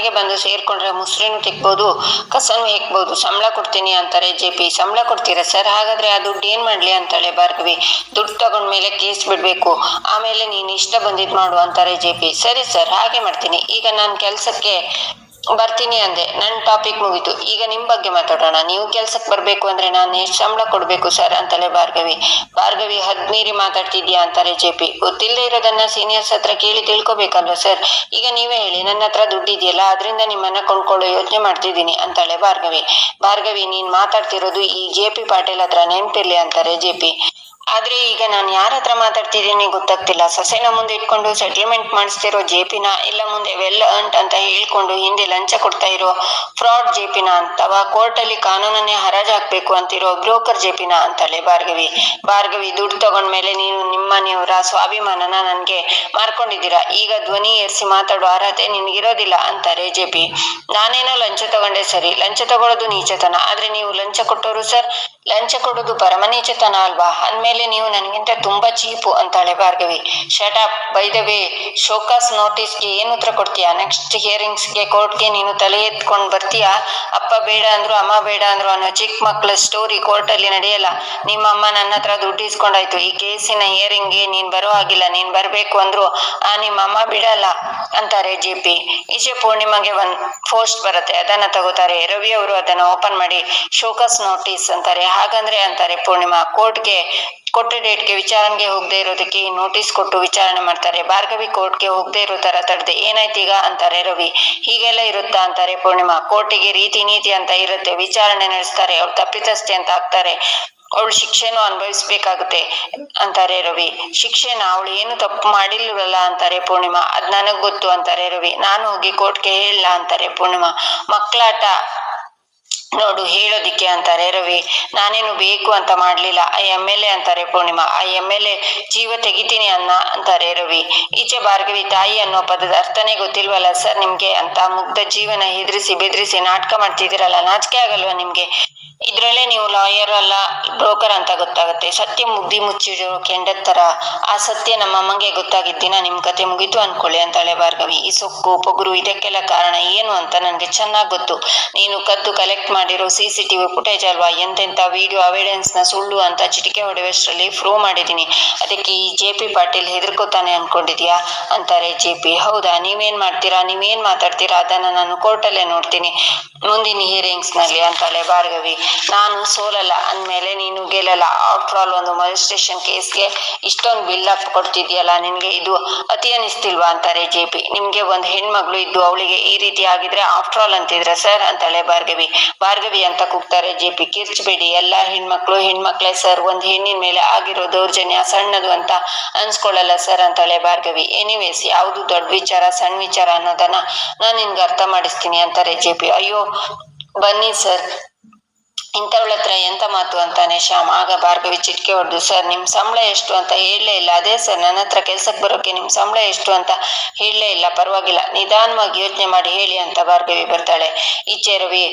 ಮನೆಗೆ ಬಂದು ಸೇರ್ಕೊಂಡ್ರೆ ಮುಸ್ರಿನೂ ತಿಕ್ಬೋದು, ಕಸನು ಹೆಕ್ಬೋದು, ಸಂಬಳ ಕೊಡ್ತೀನಿ ಅಂತಾರೆ ಜೆ ಪಿ. ಸಂಬಳ ಕೊಡ್ತೀರಾ ಸರ್? ಹಾಗಾದ್ರೆ ಆ ದುಡ್ಡು ಏನ್ ಮಾಡ್ಲಿ ಅಂತಾಳೆ ಭಾರ್ಗವಿ. ದುಡ್ಡು ತಗೊಂಡ್ಮೇಲೆ ಕೇಸ್ ಬಿಡ್ಬೇಕು. ಆಮೇಲೆ ನೀನು ಇಷ್ಟ ಬಂದಿದ್ ಮಾಡು ಅಂತಾರೆ ಜೆ ಪಿ. ಸರಿ ಸರ್, ಹಾಗೆ ಮಾಡ್ತೀನಿ. ಈಗ ನಾನು ಕೆಲ್ಸಕ್ಕೆ ಬರ್ತೀನಿ ಅಂದೆ. ನನ್ನ ಟಾಪಿಕ್ ಮುಗೀತು. ಈಗ ನಿಮ್ ಬಗ್ಗೆ ಮಾತಾಡೋಣ. ನೀವು ಕೆಲ್ಸಕ್ಕೆ ಬರ್ಬೇಕು ಅಂದ್ರೆ ನಾನು ಎಷ್ಟು ಸಂಬಳ ಕೊಡ್ಬೇಕು ಸರ್? ಅಂತಲೇ ಭಾರ್ಗವಿ. ಭಾರ್ಗವಿ ಹದ್ಮೀರಿ ಮಾತಾಡ್ತಿದ್ಯಾ ಅಂತಾರೆ ಜೆ ಪಿ. ಗೊತ್ತಿಲ್ಲದೆ ಇರೋದನ್ನ ಸೀನಿಯರ್ಸ್ ಹತ್ರ ಕೇಳಿ ತಿಳ್ಕೊಬೇಕಲ್ವ ಸರ್? ಈಗ ನೀವೇ ಹೇಳಿ, ನನ್ನ ಹತ್ರ ದುಡ್ಡಿದೆಯಲ್ಲ, ಅದರಿಂದ ನಿಮ್ಮನ್ನ ಕೊಂಡ್ಕೊಳ್ಳೋ ಯೋಚನೆ ಮಾಡ್ತಿದ್ದೀನಿ ಅಂತಾಳೆ ಭಾರ್ಗವಿ. ಭಾರ್ಗವಿ, ನೀನ್ ಮಾತಾಡ್ತಿರೋದು ಈ ಜೆ ಪಿ ಪಾಟೀಲ್ ಹತ್ರ ನೆನ್ಪಿರ್ಲಿ ಅಂತಾರೆ ಜೆ ಪಿ. ಆದ್ರೆ ಈಗ ನಾನು ಯಾರ ಹತ್ರ ಮಾತಾಡ್ತಿದ್ದೀನಿ ಗೊತ್ತಾಗ್ತಿಲ್ಲ. ಸೊಸೆನ ಮುಂದೆ ಇಟ್ಕೊಂಡು ಸೆಟಲ್ಮೆಂಟ್ ಮಾಡಿಸ್ತಿರೋ ಜೆಪಿನ ಇಲ್ಲ ಮುಂದೆ ವೆಲ್ ಅಂಟ್ ಅಂತ ಹೇಳ್ಕೊಂಡು ಹಿಂದೆ ಲಂಚ ಕೊಡ್ತಾ ಇರೋ ಫ್ರಾಡ್ ಜೆಪಿನ ಅಂತವಾ ಕೋರ್ಟ್ ಅಲ್ಲಿ ಕಾನೂನನ್ನೇ ಹರಾಜು ಹಾಕ್ಬೇಕು ಅಂತಿರೋ ಬ್ರೋಕರ್ ಜೆಪಿನ ಅಂತಾಳೆ ಭಾರ್ಗವಿ. ಭಾರ್ಗವಿ, ದುಡ್ಡು ತಗೊಂಡ್ಮೇಲೆ ನೀನು ನಿಮ್ಮ ನೀವರ ಸ್ವಾಭಿಮಾನನ ನನ್ಗೆ ಮಾರ್ಕೊಂಡಿದ್ದೀರಾ? ಈಗ ಧ್ವನಿ ಏರಿಸಿ ಮಾತಾಡೋ ಅರ್ಹತೆ ನಿನ್ಗಿರೋದಿಲ್ಲ ಅಂತಾರೆ ಜೆಪಿ ನಾನೇನೋ ಲಂಚ ತಗೊಂಡೆ ಸರಿ, ಲಂಚ ತಗೊಳ್ಳೋದು ನೀಚತನ. ಆದ್ರೆ ನೀವು ಲಂಚ ಕೊಟ್ಟೋರು ಸರ್, ಲಂಚ ಕೊಡೋದು ಪರಮ ನೀಚತನ ಅಲ್ವಾ? ಅಂದ್ಮೇಲೆ ನೀವು ನನಗಿಂತ ತುಂಬಾ ಚೀಪು ಅಂತಾಳೆ Bhargavi. Shut up by the way show cause ನೋಟಿಸ್ಗೆ ಏನು ಉತ್ತರ ಕೊಡ್ತೀಯಾ? ನೆಕ್ಸ್ಟ್ ಹಿಯರಿಂಗ್ಸ್ಗೆ ಕೋರ್ಟ್ಗೆ ನೀನು ತಲೆ ಎತ್ಕೊಂಡು ಬರ್ತೀಯಾ? ಅಪ್ಪ ಬೇಡ ಅಂದ್ರು, ಅಮ್ಮ ಬೇಡ ಅಂದ್ರು ಅನ್ನೋ ಚಿಕ್ಕ ಮಕ್ಕಳ ಸ್ಟೋರಿ ಕೋರ್ಟಲ್ಲಿ ನಡೆಯಲ್ಲ. ನಿಮ್ಮಮ್ಮ ನನ್ನ ಹತ್ರ ದುಡ್ಡು ಇಸ್ಕೊಂಡಾಯ್ತು. ಈ ಕೇಸಿನ ಹಿಯರಿಂಗ್ಗೆ ನೀನ್ ಬರೋ ಆಗಿಲ್ಲ ನೀನ್ ಬರ್ಬೇಕು ಅಂದ್ರು, ಆ ನಿಮ್ಮ ಅಮ್ಮ ಬಿಡಲ್ಲ ಅಂತಾರೆ ಜೆ ಪಿ ಈಚೆ ಪೂರ್ಣಿಮಾಗೆ ಒಂದ್ ಪೋಸ್ಟ್ ಬರುತ್ತೆ. ಅದನ್ನ ತಗೋತಾರೆ. ರವಿ ಅವರು ಅದನ್ನ ಓಪನ್ ಮಾಡಿ ಶೋಕಸ್ ನೋಟಿಸ್ ಅಂತಾರೆ. ಹಾಗಂದ್ರೆ ಅಂತಾರೆ ಪೂರ್ಣಿಮಾ ಕೋರ್ಟ್ಗೆ ಕೊಟ್ಟ ಡೇಟ್ಗೆ ವಿಚಾರಣೆಗೆ ಹೋಗದೆ ಇರೋದಕ್ಕೆ ಈ ನೋಟಿಸ್ ಕೊಟ್ಟು ವಿಚಾರಣೆ ಮಾಡ್ತಾರೆ. ಭಾರ್ಗವಿ ಕೋರ್ಟ್ಗೆ ಹೋಗದೆ ಇರೋ ತರ ತಡೆದೆ. ಏನಾಯ್ತೀಗ ಅಂತಾರೆ ರವಿ. ಹೀಗೆಲ್ಲ ಇರುತ್ತಾ? ಅಂತಾರೆ ಪೂರ್ಣಿಮಾ. ಕೋರ್ಟಿಗೆ ರೀತಿ ನೀತಿ ಅಂತ ಇರುತ್ತೆ. ವಿಚಾರಣೆ ನಡೆಸ್ತಾರೆ. ಅವ್ರು ತಪ್ಪಿತಸ್ಥೆ ಅಂತ ಹಾಕ್ತಾರೆ ಅವಳು ಶಿಕ್ಷೆನೂ ಅನುಭವಿಸ್ಬೇಕಾಗುತ್ತೆ, ಅಂತಾರೆ ರವಿ. ಶಿಕ್ಷೆನ ಅವಳು ಏನು ತಪ್ಪು ಮಾಡಿಲ್ವಲ್ಲ? ಅಂತಾರೆ ಪೂರ್ಣಿಮಾ. ಅದ್ ನನಗ್ ಗೊತ್ತು, ಅಂತಾರೆ ರವಿ. ನಾನು ಹೋಗಿ ಕೋರ್ಟ್ಗೆ ಹೇಳಲ್ಲ ಅಂತಾರೆ ಪೂರ್ಣಿಮಾ. ಮಕ್ಕಳಾಟ. ನೋಡು, ಹೇಳೋದಿಕ್ಕೆ ಅಂತಾರೆ ರವಿ. ನಾನೇನು ಬೇಕು ಅಂತ ಮಾಡ್ಲಿಲ್ಲ. ಆ ಎಂ ಎಲ್ ಎ ಅಂತಾರೆ ಪೂರ್ಣಿಮಾ. ಆ ಎಂ ಎಲ್ ಎ ಜೀವ ತೆಗಿತೀನಿ ಅನ್ನ ಅಂತಾರೆ ರವಿ. ಈಚೆ ಭಾರ್ಗವಿ ತಾಯಿ ಅನ್ನೋ ಪದದ ಅರ್ಥನೇ ಗೊತ್ತಿಲ್ವಲ್ಲ ಸರ್ ನಿಮ್ಗೆ? ಅಂತ ಮುಗ್ಧ ಜೀವನ ಹೆದರಿಸಿ, ಬೆದ್ರಿಸಿ ನಾಟಕ ಮಾಡ್ತಿದ್ದೀರಲ್ಲ. ನಾಚಿಕೆ ಆಗಲ್ವಾ ನಿಮ್ಗೆ? ಇದ್ರಲ್ಲೇ ನೀವು ಲಾಯರ್ ಅಲ್ಲ ಬ್ರೋಕರ್ ಅಂತ ಗೊತ್ತಾಗುತ್ತೆ. ಸತ್ಯ ಮುಗ್ದಿ ಮುಚ್ಚಿರೋ ಕೆಂಡದ ತರ. ಆ ಸತ್ಯ ನಮ್ಮ ಅಮ್ಮಂಗೆ ಗೊತ್ತಾಗಿದ್ದ ದಿನ ನಿಮ್ ಕತೆ ಮುಗಿತು ಅನ್ಕೊಳ್ಳಿ ಅಂತಾಳೆ ಭಾರ್ಗವಿ. ಈ ಸೊಕ್ಕು ಪೊಗುರು ಇದಕ್ಕೆಲ್ಲ ಕಾರಣ ಏನು ಅಂತ ನನಗೆ ಚೆನ್ನಾಗಿ ಗೊತ್ತು. ನೀನು ಕದ್ದು ಕಲೆಕ್ಟ್ ಮಾಡಿರೋ ಸಿ ಸಿ ಟಿವಿ ಫುಟೇಜ್ ಅಲ್ವಾ? ಎಂತೆಂತ ವಿಡಿಯೋ ಅವಿಡೆನ್ಸ್ನ ಸುಳ್ಳು ಅಂತ ಚಿಟಿಕೆ ಹೊಡೆಯುವಷ್ಟರಲ್ಲಿ ಪ್ರೂವ್ ಮಾಡಿದೀನಿ. ಅದಕ್ಕೆ ಈ ಜೆ ಪಿ ಪಾಟೀಲ್ ಹೆದರ್ಕೋತಾನೆ ಅನ್ಕೊಂಡಿದ್ಯಾ? ಅಂತಾರೆ ಜೆ ಪಿ ಹೌದಾ? ನೀವೇನ್ ಮಾಡ್ತೀರಾ? ನೀವೇನ್ ಮಾತಾಡ್ತೀರಾ? ಅದನ್ನ ನಾನು ಕೋರ್ಟಲ್ಲೇ ನೋಡ್ತೀನಿ. ಮುಂದಿನ ಹಿಯರಿಂಗ್ಸ್ನಲ್ಲಿ ಅಂತಾಳೆ ಭಾರ್ಗವಿ. ನಾನು ಸೋಲಲ್ಲ, ಅಂದ್ಮೇಲೆ ನೀನು ಗೆಲ್ಲಲ್ಲ. ಆಫ್ಟರ್ ಆಲ್ ಒಂದು ಮಜಿಸ್ಟ್ರೇಷನ್ ಕೇಸ್ಗೆ ಇಷ್ಟೊಂದು ಬಿಲ್ ಕೊಡ್ತಿದ್ಯಲ್ಲ, ನಿನ್ಗೆ ಇದು ಅತಿ ಅನಿಸ್ತಿಲ್ವಾ ಅಂತಾರೆ ಜೆ ಪಿ ನಿಮ್ಗೆ ಒಂದು ಹೆಣ್ಮಗಳು ಇದ್ದು ಅವಳಿಗೆ ಈ ರೀತಿ ಆಗಿದ್ರೆ ಆಫ್ಟರ್ ಆಲ್ ಅಂತಿದ್ರೆ ಸರ್ ಅಂತಾಳೆ ಭಾರ್ಗವಿ. ಭಾರ್ಗವಿ ಅಂತ ಕೂಗ್ತಾರೆ ಜೆ ಪಿ ಕಿರ್ಚಬೇಡಿ, ಎಲ್ಲ ಹೆಣ್ಮಕ್ಳು, ಹೆಣ್ಮಕ್ಳೇ ಸರ್ ಒಂದು ಹೆಣ್ಣಿನ ಮೇಲೆ ಆಗಿರೋ ದೌರ್ಜನ್ಯ ಸಣ್ಣದು ಅಂತ ಅನ್ಸ್ಕೊಳ್ಳಲ್ಲ ಸರ್ ಅಂತಾಳೆ ಭಾರ್ಗವಿ. ಎನಿವೇಸ್ ಯಾವುದು ದೊಡ್ಡ ವಿಚಾರ, ಸಣ್ಣ ವಿಚಾರ ಅನ್ನೋದನ್ನ ನಾನ್ ನಿನ್ಗೆ ಅರ್ಥ ಮಾಡಿಸ್ತೀನಿ ಅಂತಾರೆ ಜೆ ಪಿ ಅಯ್ಯೋ, ಬನ್ನಿ ಸರ್ ಇಂಥವಳ ಹತ್ರ ಎಂತ ಮಾತು ಅಂತಾನೆ ಶ್ಯಾಮ್. ಆಗ ಭಾರ್ಗವಿ ಚಿಟ್ಕೆ ಹೊಡೆದು, ಸರ್, ನಿಮ್ ಸಂಬಳ ಎಷ್ಟು ಅಂತ ಹೇಳಲೇ ಇಲ್ಲ. ಅದೇ ಸರ್, ನನ್ನ ಹತ್ರ ಕೆಲ್ಸಕ್ಕೆ ಬರೋಕೆ ನಿಮ್ ಸಂಬಳ ಎಷ್ಟು ಅಂತ ಹೇಳಲೇ ಇಲ್ಲ. ಪರವಾಗಿಲ್ಲ. ನಿಧಾನವಾಗಿ ಯೋಚನೆ ಮಾಡಿ ಹೇಳಿ ಅಂತ ಭಾರ್ಗವಿ ಬರ್ತಾಳೆ. ಈಚೆ ರವಿ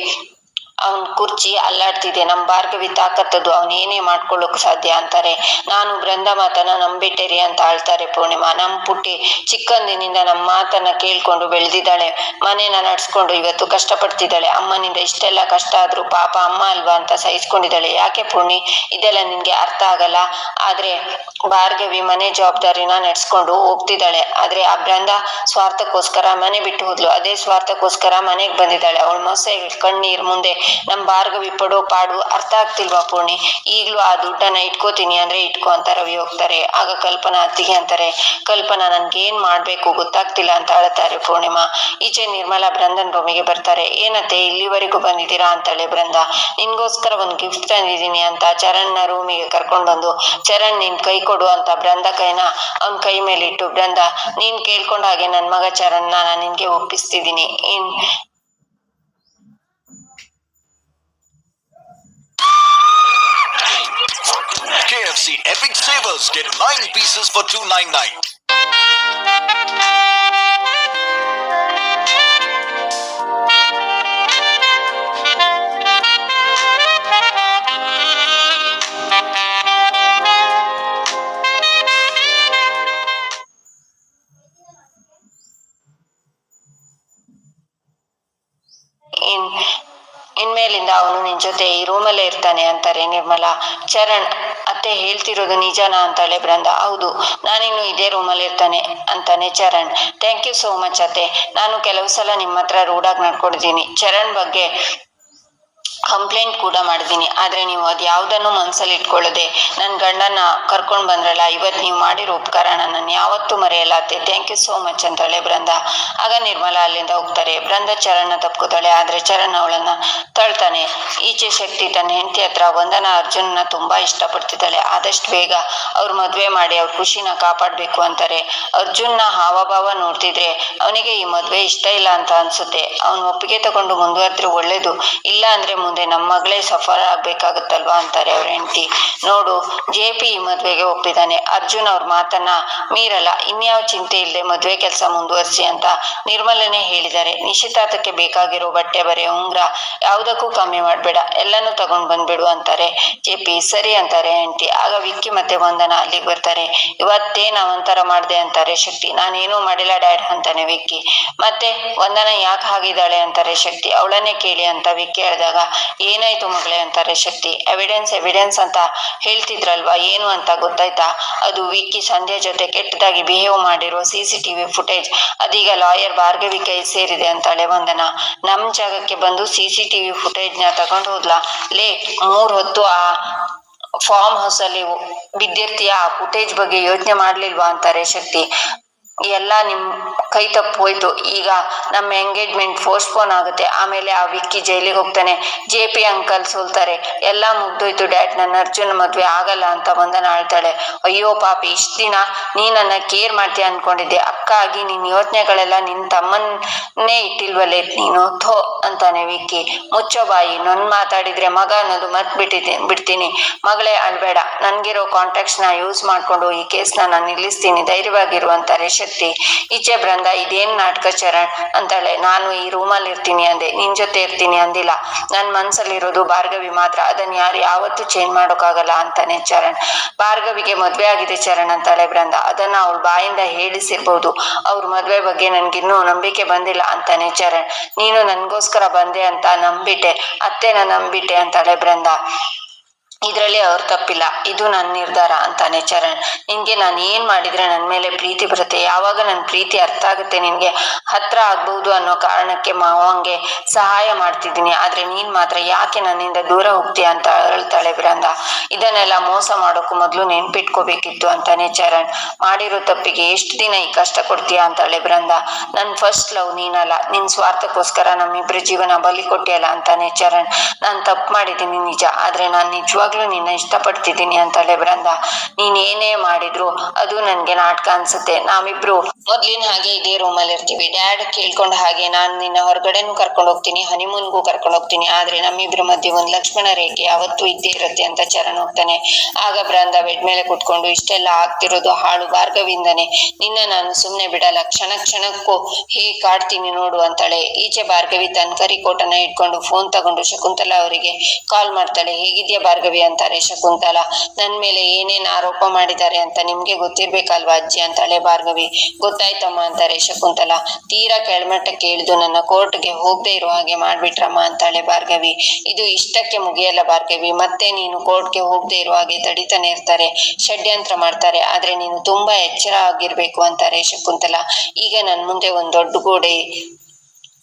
ಅವನ್ ಕುರ್ಚಿ ಅಲ್ಲಾಡ್ತಿದೆ ನಮ್ ಭಾರ್ಗವಿ ತಾಕತ್ತದು ಅವನ್ ಏನೇ ಮಾಡ್ಕೊಳ್ಳೋಕ್ ಸಾಧ್ಯ ಅಂತಾರೆ. ನಾನು ಬೃಂದ ಮಾತನ್ನ ನಂಬಿಟ್ಟೆರಿ ಅಂತ ಆಳ್ತಾರೆ ಪೂರ್ಣಿಮಾ. ನಮ್ ಪುಟ್ಟಿ ಚಿಕ್ಕಂದಿನಿಂದ ನಮ್ಮ ಮಾತನ್ನ ಕೇಳ್ಕೊಂಡು ಬೆಳೆದಿದ್ದಾಳೆ. ಮನೇನ ನಡ್ಸ್ಕೊಂಡು ಇವತ್ತು ಕಷ್ಟಪಡ್ತಿದ್ದಾಳೆ. ಅಮ್ಮನಿಂದ ಇಷ್ಟೆಲ್ಲ ಕಷ್ಟ ಆದ್ರೂ ಪಾಪ ಅಮ್ಮ ಅಲ್ವಾ ಅಂತ ಸಹಿಸ್ಕೊಂಡಿದ್ದಾಳೆ. ಯಾಕೆ ಪೂರ್ಣಿ? ಇದೆಲ್ಲ ನಿನ್ಗೆ ಅರ್ಥ ಆಗಲ್ಲ. ಆದ್ರೆ ಭಾರ್ಗವಿ ಮನೆ ಜವಾಬ್ದಾರಿನ ನಡ್ಸ್ಕೊಂಡು ಹೋಗ್ತಿದ್ದಾಳೆ. ಆದ್ರೆ ಆ ಬೃಂದ ಸ್ವಾರ್ಥಕ್ಕೋಸ್ಕರ ಮನೆ ಬಿಟ್ಟು ಹೋದ್ಲು. ಅದೇ ಸ್ವಾರ್ಥಕ್ಕೋಸ್ಕರ ಮನೆಗೆ ಬಂದಿದ್ದಾಳೆ. ಅವಳ ಮೊಸೆ ಕಣ್ಣೀರ್ ಮುಂದೆ ನಮ್ ಭಾರ್ಗವಿ ಪಡೋ ಪಾಡು ಅರ್ಥ ಆಗ್ತಿಲ್ವಾ ಪೂರ್ಣಿ? ಈಗಲೂ ಆ ದುಡ್ಡನ್ನ ಇಟ್ಕೋತೀನಿ ಅಂದ್ರೆ ಇಟ್ಕೋ ಅಂತ ರವಿ ಹೋಗ್ತಾರೆ. ಆಗ ಕಲ್ಪನಾ ಅತ್ತಿಗೆ ಅಂತಾರೆ, ಕಲ್ಪನಾ ನನ್ಗೆ ಏನ್ ಮಾಡ್ಬೇಕು ಗೊತ್ತಾಗ್ತಿಲ್ಲ ಅಂತ ಹೇಳ್ತಾರೆ ಪೂರ್ಣಿಮಾ. ಈಚೆ ನಿರ್ಮಲಾ ಬೃಂದನ್ ರೂಮಿಗೆ ಬರ್ತಾರೆ, ಏನತ್ತೆ, ಇಲ್ಲಿವರೆಗೂ ಬಂದಿದ್ದೀರಾ? ಅಂತಾಳೆ ಬೃಂದ ನಿನ್ಗೋಸ್ಕರ ಒಂದ್ ಗಿಫ್ಟ್ ತಂದಿದ್ದೀನಿ ಅಂತ ಚರಣ್ನ ರೂಮಿಗೆ ಕರ್ಕೊಂಡ್ ಬಂದು ಚರಣ್, ನಿನ್ ಕೈ ಕೊಡು ಅಂತ ಬೃಂದ ಕೈನ ಅವ್ನ್ ಕೈ ಮೇಲೆ ಇಟ್ಟು ಬೃಂದ ನೀನ್ ಕೇಳ್ಕೊಂಡ ಹಾಗೆ ನನ್ ಮಗ ಚರಣ್ನ ನಾನು ನಿನ್ಗೆ ಒಪ್ಪಿಸ್ತಿದ್ದೀನಿ. ಇನ್ Epic Savers get 9 pieces for 299. ಅವನು ನಿನ್ ಜೊತೆ ಈ ರೂಮಲ್ಲೇ ಇರ್ತಾನೆ ಅಂತಾರೆ ನಿರ್ಮಲಾ. ಚರಣ್, ಅತ್ತೆ ಹೇಳ್ತಿರೋದು ನಿಜನಾ ಅಂತಾಳೆ ಬೃಂದ. ಹೌದು, ನಾನಿನ್ನು ಇದೇ ರೂಮಲ್ಲಿ ಇರ್ತಾನೆ ಅಂತಾನೆ Charan. Thank you so much ಅತ್ತೆ. ನಾನು ಕೆಲವು ಸಲ ನಿಮ್ಮ ಹತ್ರ ರೂಢಾಗಿ ನಡ್ಕೊಂಡಿದ್ದೀನಿ. ಚರಣ್ ಬಗ್ಗೆ ಕಂಪ್ಲೇಂಟ್ ಕೂಡ ಮಾಡಿದ್ದೀನಿ. ಆದರೆ ನೀವು ಅದು ಯಾವುದನ್ನು ಮನಸ್ಸಲ್ಲಿ ಇಟ್ಕೊಳ್ಳದೆ ನನ್ನ ಗಂಡನ ಕರ್ಕೊಂಡು ಬಂದ್ರಲ್ಲ ಇವತ್ತು ನೀವು ಮಾಡಿರೋ ಉಪಕಾರ ನಾನು ಯಾವತ್ತೂ ಮರೆಯಲ್ಲ ಅತ್ತೆ. ಥ್ಯಾಂಕ್ ಯು ಸೋ ಮಚ್ ಅಂತಾಳೆ ಬೃಂದ. ಆಗ ನಿರ್ಮಲಾ ಅಲ್ಲಿಂದ ಹೋಗ್ತಾರೆ. ಬೃಂದ ಚರಣ ತಪ್ಕೋತಾಳೆ. ಆದರೆ ಚರಣ ಅವಳನ್ನ ತಳ್ತಾನೆ. ಈಚೆ ಶಕ್ತಿ ತನ್ನ ಹೆಂಡತಿ ಹತ್ರ ವಂದನ ಅರ್ಜುನನ ತುಂಬಾ ಇಷ್ಟಪಡ್ತಿದ್ದಾಳೆ. ಆದಷ್ಟು ಬೇಗ ಅವ್ರ ಮದುವೆ ಮಾಡಿ ಅವ್ರ ಖುಷಿನ ಕಾಪಾಡಬೇಕು ಅಂತಾರೆ. ಅರ್ಜುನ್ನ ಹಾವಭಾವ ನೋಡ್ತಿದ್ರೆ ಅವನಿಗೆ ಈ ಮದುವೆ ಇಷ್ಟ ಇಲ್ಲ ಅಂತ ಅನ್ಸುತ್ತೆ. ಅವನು ಒಪ್ಪಿಗೆ ತಗೊಂಡು ಮುಂದುವರೆದ್ರೆ ಒಳ್ಳೇದು. ಇಲ್ಲ ಅಂದ್ರೆ ಮುಂದೆ ನಮ್ಮ ಮಗಳೇ ಸಫರ್ ಆಗ್ಬೇಕಾಗುತ್ತಲ್ವಾ ಅಂತಾರೆ ಅವ್ರ ಹೆಂಡತಿ. ನೋಡು, ಜೆ ಪಿ ಈ ಮದ್ವೆಗೆ ಒಪ್ಪಿದ್ದಾನೆ ಅರ್ಜುನ್ ಅವ್ರ ಮಾತನ್ನ ಮೀರಲ್ಲ. ಇನ್ಯಾವ ಚಿಂತೆ ಇಲ್ಲದೆ ಮದ್ವೆ ಕೆಲಸ ಮುಂದುವರಿಸಿ ಅಂತ ನಿರ್ಮಲನೆ ಹೇಳಿದ್ದಾರೆ. ನಿಶ್ಚಿತಾರ್ಥಕ್ಕೆ ಬೇಕಾಗಿರೋ ಬಟ್ಟೆ ಬರೆ, ಉಂಗ್ರ ಯಾವುದಕ್ಕೂ ಕಮ್ಮಿ ಮಾಡಬೇಡ. ಎಲ್ಲನೂ ತಗೊಂಡ್ ಬಂದ್ಬಿಡು ಅಂತಾರೆ. ಜೆ ಪಿ ಸರಿ ಅಂತಾರೆ ಹೆಂಡತಿ. ಆಗ ವಿಕ್ಕಿ ಮತ್ತೆ ವಂದನ ಅಲ್ಲಿಗೆ ಬರ್ತಾರೆ. ಇವತ್ತೇ ನಾವಂತರ ಮಾಡ್ದೆ ಅಂತಾರೆ ಶಕ್ತಿ. ನಾನೇನೂ ಮಾಡಿಲ್ಲ ಡ್ಯಾಡ್ ಅಂತಾನೆ ವಿಕ್ಕಿ. ಮತ್ತೆ, ವಂದನ ಯಾಕೆ ಹಾಗಿದ್ದಾಳೆ ಅಂತಾರೆ ಶಕ್ತಿ. ಅವಳನ್ನೇ ಕೇಳಿ ಅಂತ ವಿಕ್ಕಿ ಹೇಳಿದಾಗ ಏನಾಯ್ತು ಮಗಳೇ ಅಂತಾರೆ ಶಕ್ತಿ. ಎವಿಡೆನ್ಸ್ ಎವಿಡೆನ್ಸ್ ಅಂತ ಹೇಳ್ತಿದ್ರಲ್ವಾ? ಏನು ಅಂತ ಗೊತ್ತಾಯ್ತಾ? ಅದು ವಿಕ್ಕಿ ಸಂಧ್ಯಾ ಜೊತೆ ಕೆಟ್ಟದಾಗಿ ಬಿಹೇವ್ ಮಾಡಿರೋ ಸಿ ಸಿ ಟಿವಿ ಫುಟೇಜ್ ಅದೀಗ ಲಾಯರ್ ಭಾರ್ಗವಿ ಕೈ ಸೇರಿದೆ ಅಂತಾಳೆ ವಂದನ. ನಮ್ ಜಾಗಕ್ಕೆ ಬಂದು ಸಿ ಸಿ ಟಿವಿ ಫುಟೇಜ್ನ ತಗೊಂಡು ಹೋದ್ಲಾ? ಲೇ, ಮೂರ್ ಹೊತ್ತು ಆ ಫಾರ್ಮ್ ಹೌಸ್ ಅಲ್ಲಿ ವಿದ್ಯಾರ್ಥಿಯ ಆ ಫುಟೇಜ್ ಬಗ್ಗೆ ಯೋಚನೆ ಮಾಡ್ಲಿಲ್ವಾ ಅಂತಾರೆ ಶಕ್ತಿ. ಎಲ್ಲ ನಿಮ್ ಕೈ ತಪ್ಪು ಹೋಯ್ತು ಈಗ ನಮ್ಮ ಎಂಗೇಜ್ಮೆಂಟ್ ಪೋಸ್ಟ್ಪೋನ್ ಆಗುತ್ತೆ. ಆಮೇಲೆ ಆ ವಿಕ್ಕಿ ಜೈಲಿಗೆ ಹೋಗ್ತಾನೆ. ಜೆ ಪಿ ಅಂಕಲ್ ಸೋಲ್ತಾರೆ. ಎಲ್ಲ ಮುಗ್ದೋಯ್ತು. ಡ್ಯಾಡ್ ನನ್ನ ಅರ್ಜುನ್ ಮದ್ವೆ ಆಗಲ್ಲ ಅಂತ ಬಂದನ ಆಳ್ತಾಳೆ ಅಯ್ಯೋ ಪಾಪಿ, ಇಷ್ಟ ದಿನ ನೀ ನನ್ನ ಕೇರ್ ಮಾಡ್ತೀಯ ಅನ್ಕೊಂಡಿದ್ದೆ. ಅಕ್ಕ ಆಗಿ ನಿನ್ ಯೋಚನೆಗಳೆಲ್ಲ ನಿನ್ ತಮ್ಮನ್ನೇ ಇಟ್ಟಿಲ್ವಲ್ಲೇ ನೀನು? ಥೋ ಅಂತಾನೆ ವಿಕ್ಕಿ. ಮುಚ್ಚೋ ಬಾಯಿ. ನನ್ ಮಾತಾಡಿದ್ರೆ ಮಗ ಅನ್ನೋದು ಮತ್ ಬಿಟ್ಟಿದ್ದೆ, ಬಿಡ್ತೀನಿ. ಮಗಳೇ ಅಳ್ಬೇಡ ನನ್ಗಿರೋ ಕಾಂಟ್ಯಾಕ್ಟ್ಸ್ನ ಯೂಸ್ ಮಾಡ್ಕೊಂಡು ಈ ಕೇಸ್ನ ನಾನು ನಿಲ್ಲಿಸ್ತೀನಿ. ಧೈರ್ಯವಾಗಿರು ಅಂತಾರೆ. ಶಕ್ತಿ ಈಚೆ ಬೃಂದ, ಇದೇನ್ ನಾಟಕ ಚರಣ್? ಅಂತಾಳೆ. ನಾನು ಈ ರೂಮಲ್ಲಿ ಇರ್ತೀನಿ ಅಂದೆ. ನಿನ್ ಜೊತೆ ಇರ್ತೀನಿ ಅಂದಿಲ್ಲ. ನನ್ ಮನ್ಸಲ್ಲಿರೋದು ಭಾರ್ಗವಿ ಮಾತ್ರ. ಅದನ್ನ ಯಾರು ಯಾವತ್ತೂ ಚೇಂಜ್ ಮಾಡೋಕ್ಕಾಗಲ್ಲ ಅಂತಾನೆ ಚರಣ್. ಭಾರ್ಗವಿಗೆ ಮದ್ವೆ ಆಗಿದೆ ಚರಣ್ ಅಂತಾಳೆ ಬೃಂದ. ಅದನ್ನ ಅವಳ ಬಾಯಿಂದ ಹೇಳಿಸಿರ್ಬೋದು. ಅವ್ರ ಮದ್ವೆ ಬಗ್ಗೆ ನನ್ಗಿನ್ನೂ ನಂಬಿಕೆ ಬಂದಿಲ್ಲ ಅಂತಾನೆ ಚರಣ್. ನೀನು ನನ್ಗೋಸ್ಕರ ಬಂದೆ ಅಂತ ನಂಬಿಟ್ಟೆ. ಅತ್ತೆನ ನಂಬಿಟ್ಟೆ ಅಂತಾಳೆ ಬೃಂದ. ಇದರಲ್ಲಿ ಅವ್ರ ತಪ್ಪಿಲ್ಲ. ಇದು ನನ್ನ ನಿರ್ಧಾರ ಅಂತಾನೆ ಚರಣ್. ನಿನ್ಗೆ ನಾನು ಏನ್ ಮಾಡಿದ್ರೆ ನನ್ನ ಮೇಲೆ ಪ್ರೀತಿ ಬರುತ್ತೆ? ಯಾವಾಗ ನನ್ನ ಪ್ರೀತಿ ಅರ್ಥ ಆಗುತ್ತೆ ನಿನ್ಗೆ? ಹತ್ರ ಆಗ್ಬಹುದು ಅನ್ನೋ ಕಾರಣಕ್ಕೆ ಮಾವಂಗೆ ಸಹಾಯ ಮಾಡ್ತಿದ್ದೀನಿ. ಆದ್ರೆ ನೀನ್ ಮಾತ್ರ ಯಾಕೆ ನನ್ನಿಂದ ದೂರ ಹೋಗ್ತೀಯ ಅಂತ ಹೇಳ್ತಾಳೆ ಬಿರಂದ ಇದನ್ನೆಲ್ಲ ಮೋಸ ಮಾಡೋಕ್ಕೂ ಮೊದಲು ನೆನ್ಪಿಟ್ಕೋಬೇಕಿತ್ತು ಅಂತಾನೆ ಚರಣ್. ಮಾಡಿರೋ ತಪ್ಪಿಗೆ ಎಷ್ಟು ದಿನ ಈ ಕಷ್ಟ ಕೊಡ್ತೀಯ ಅಂತಾಳೆ ಬಿರಂದ ನನ್ ಫಸ್ಟ್ ಲವ್ ನೀನಲ್ಲ. ನಿನ್ ಸ್ವಾರ್ಥಕ್ಕೋಸ್ಕರ ನಮ್ಮಿಬ್ರ ಜೀವನ ಬಲಿ ಕೊಟ್ಟಿಯಲ್ಲ ಅಂತಾನೆ ಚರಣ್. ನಾನ್ ತಪ್ಪು ಮಾಡಿದ್ದೀನಿ ನಿಜ. ಆದ್ರೆ ನಾನ್ ನಿಜವಾಗ್ಲೂ ನಿನ್ನ ಇಷ್ಟಪಡ್ತಿದ್ದೀನಿ ಅಂತಾಳೆ ಬೃಂದ ನೀನ್ ಏನೇ ಮಾಡಿದ್ರು ಅದು ನನ್ಗೆ ನಾಟಕ ಅನ್ಸುತ್ತೆ. ನಾವಿಬ್ರು ಮೊದ್ಲಿನ ಹಾಗೆ ಇದೇ ರೂಮಲ್ಲಿ ಇರ್ತೀವಿ ಡ್ಯಾಡ್ ಕೇಳ್ಕೊಂಡ ಹಾಗೆ ನಾನ್ ನಿನ್ನ ಹೊರಗಡೆನು ಕರ್ಕೊಂಡು ಹೋಗ್ತೀನಿ ಹನಿಮೂನ್ಗೂ ಕರ್ಕೊಂಡು ಹೋಗ್ತೀನಿ. ಆದ್ರೆ ನಮ್ಮಿಬ್ರ ಮಧ್ಯೆ ಒಂದ್ ಲಕ್ಷ್ಮಣ ರೇಖೆ ಯಾವತ್ತೂ ಇದ್ದೇ ಇರುತ್ತೆ ಅಂತ ಚರಣ್ ಹೋಗ್ತಾನೆ. ಆಗ ಬೃಂದ ಬೆಡ್ ಮೇಲೆ ಕುತ್ಕೊಂಡು ಇಷ್ಟೆಲ್ಲ ಆಗ್ತಿರೋದು ಹಾಳು ಭಾರ್ಗವಿಂದನೆ ನಿನ್ನ ನಾನು ಸುಮ್ನೆ ಬಿಡಲ್ಲ. ಕ್ಷಣ ಕ್ಷಣಕ್ಕೂ, ಹೇ ಕಾಡ್ತೀನಿ ನೋಡು ಅಂತಾಳೆ. ಈಚೆ ಭಾರ್ಗವಿ ತನ್ನ ಕರಿಕೋಟನ ಇಟ್ಕೊಂಡು ಫೋನ್ ತಗೊಂಡು ಶಕುಂತಲಾ ಅವರಿಗೆ ಕಾಲ್ ಮಾಡ್ತಾಳೆ. ಹೇಗಿದ್ಯಾ ಭಾರ್ಗವಿ? ಅಂತಾರೆ ಶಕುಂತಲ ನನ್ ಮೇಲೆ ಏನೇನ್ ಆರೋಪ ಮಾಡಿದ್ದಾರೆ ಅಂತ ನಿಮ್ಗೆ ಗೊತ್ತಿರ್ಬೇಕಲ್ವಾ ಅಜ್ಜಿ ಅಂತಾಳೆ ಭಾರ್ಗವಿ? ಗೊತ್ತಾಯ್ತಮ್ಮ ಅಂತಾರೆ ಶಕುಂತಲ ತೀರಾ ಕೆಳಮಟ್ಟಕ್ಕೆ ಇಳಿದು ನನ್ನ ಕೋರ್ಟ್ಗೆ ಹೋಗದೆ ಇರೋ ಹಾಗೆ ಮಾಡ್ಬಿಟ್ರಮ್ಮ ಅಂತಾಳೆ ಭಾರ್ಗವಿ. ಇದು ಇಷ್ಟಕ್ಕೆ ಮುಗಿಯಲ್ಲ ಭಾರ್ಗವಿ. ಮತ್ತೆ ನೀನು ಕೋರ್ಟ್ಗೆ ಹೋಗದೆ ಇರೋ ಹಾಗೆ ತಡಿತಾನೆ ಇರ್ತಾರೆ. ಷಡ್ಯಂತ್ರ ಮಾಡ್ತಾರೆ. ಆದ್ರೆ ನೀನು ತುಂಬಾ ಎಚ್ಚರ ಆಗಿರ್ಬೇಕು ಅಂತಾರೆ ಶಕುಂತಲ ಈಗ ನನ್ ಮುಂದೆ ಒಂದ್ ದೊಡ್ಡ ಗೋಡೆ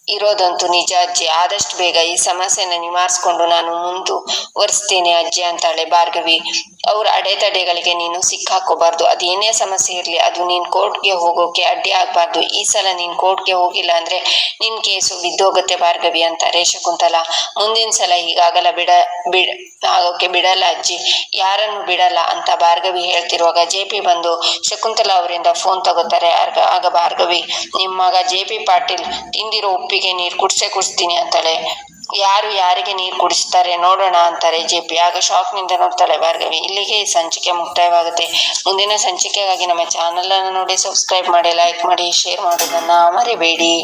ಇರೋದಂತೂ ನಿಜ ಅಜ್ಜಿ. ಆದಷ್ಟು ಬೇಗ ಈ ಸಮಸ್ಯೆನ ನಿವಾರಿಸ್ಕೊಂಡು ನಾನು ಮುಂದುವರಿಸ್ತೇನೆ ಅಜ್ಜಿ ಅಂತಾಳೆ ಭಾರ್ಗವಿ. ಅವ್ರ ಅಡೆತಡೆಗಳಿಗೆ ನೀನು ಸಿಕ್ಕಾಕೋಬಾರ್ದು. ಅದೇನೇ ಸಮಸ್ಯೆ ಇರಲಿ, ಅದು ನೀನು ಕೋರ್ಟ್ಗೆ ಹೋಗೋಕೆ ಅಡ್ಡಿ ಆಗ್ಬಾರ್ದು. ಈ ಸಲ ನೀನು ಕೋರ್ಟ್ಗೆ ಹೋಗಿಲ್ಲ ಅಂದ್ರೆ ನಿನ್ ಕೇಸು ಬಿದ್ದೋಗುತ್ತೆ ಭಾರ್ಗವಿ ಅಂತಾರೆ ಶಕುಂತಲ ಮುಂದಿನ ಸಲ ಹೀಗಾಗಲ್ಲ ಬಿಡ ಬಿಡ, ಆಗೋಕೆ ಬಿಡಲ್ಲ ಅಜ್ಜಿ. ಯಾರನ್ನು ಬಿಡಲ್ಲ ಅಂತ ಭಾರ್ಗವಿ ಹೇಳ್ತಿರುವಾಗ ಜೆ ಪಿ ಬಂದು ಶಕುಂತಲ ಅವರಿಂದ ಫೋನ್ ತಗೋತಾರೆ. ಆಗ- ಭಾರ್ಗವಿ ನಿಮ್ಮ ಮಗ ಜೆ ಪಿ ಪಾಟೀಲ್ ತಿಂದಿರೋ ಉಪ್ಪಿಗೆ ನೀರು ಕುಡ್ಸೆ ಕುಡಿಸ್ತೀನಿ ಅಂತಾಳೆ. ಯಾರು ಯಾರಿಗೆ ನೀರು ಕುಡಿಸ್ತಾರೆ ನೋಡೋಣ ಅಂತಾರೆ ಜೆ ಪಿ. ಆಗ ಶಾಕ್ನಿಂದ ನೋಡ್ತಾಳೆ ಭಾರ್ಗವಿ, ಇಲ್ಲಿಗೆ ಸಂಚಿಕೆ ಮುಕ್ತಾಯವಾಗುತ್ತೆ. ಮುಂದಿನ ಸಂಚಿಕೆಗಾಗಿ ನಮ್ಮ ಚಾನೆಲ್ ಅನ್ನು ನೋಡಿ ಸಬ್ಸ್ಕ್ರೈಬ್ ಮಾಡಿ ಲೈಕ್ ಮಾಡಿ ಶೇರ್ ಮಾಡೋದನ್ನ ಮರಿಬೇಡಿ.